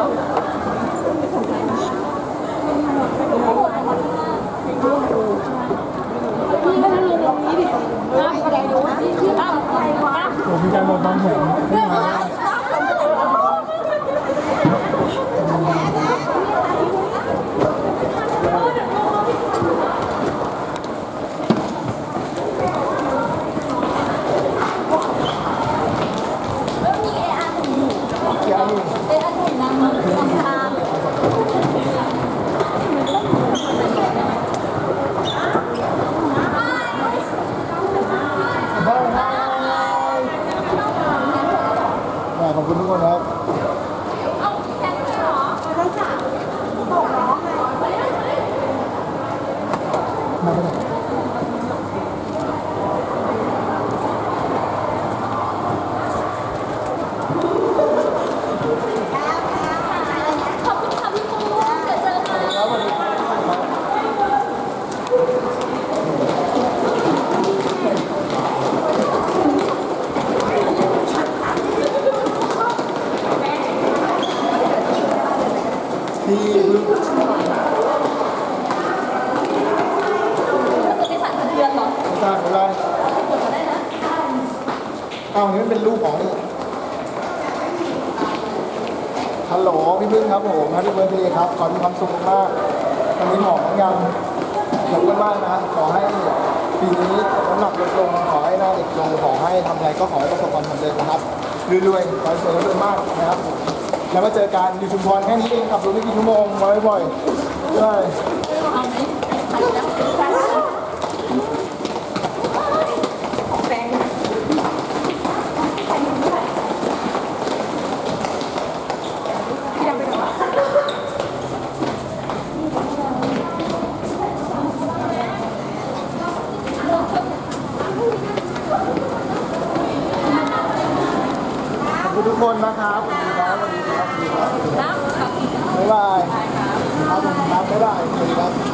ผมมีการโดนบางแผนขอบคุณทุกคนครับ มาไปไหน ที่เพิ่งสร้างอะไรเอาอันนี้มันเป็นรูปของนี่ฮัลโหลพี่พึ่งครับผมฮัลโหลเบอร์เดย์ครับ ขอมีความสุขมากวันนี้หมอยังขอบคุณมากนะ ขอให้ปีนี้น้ำหนักลดลง ขอให้หน้าเด็กลง ขอให้ทำอะไรก็ขอให้ประสบความสำเร็จนะครับรวยๆขอให้สวยรวยมากนะครับ แล้วมาเจอกันอยู่ชุมพรแค่นี้เองขับรถไม่กี่ชั่วโมงมาบ่อยๆใช่ขอบคุณทุกคนนะครับสวัสดีครับครับสวัสดีครับ บ๊ายบายครับผมครับบ๊ายบายสวัสดีครับ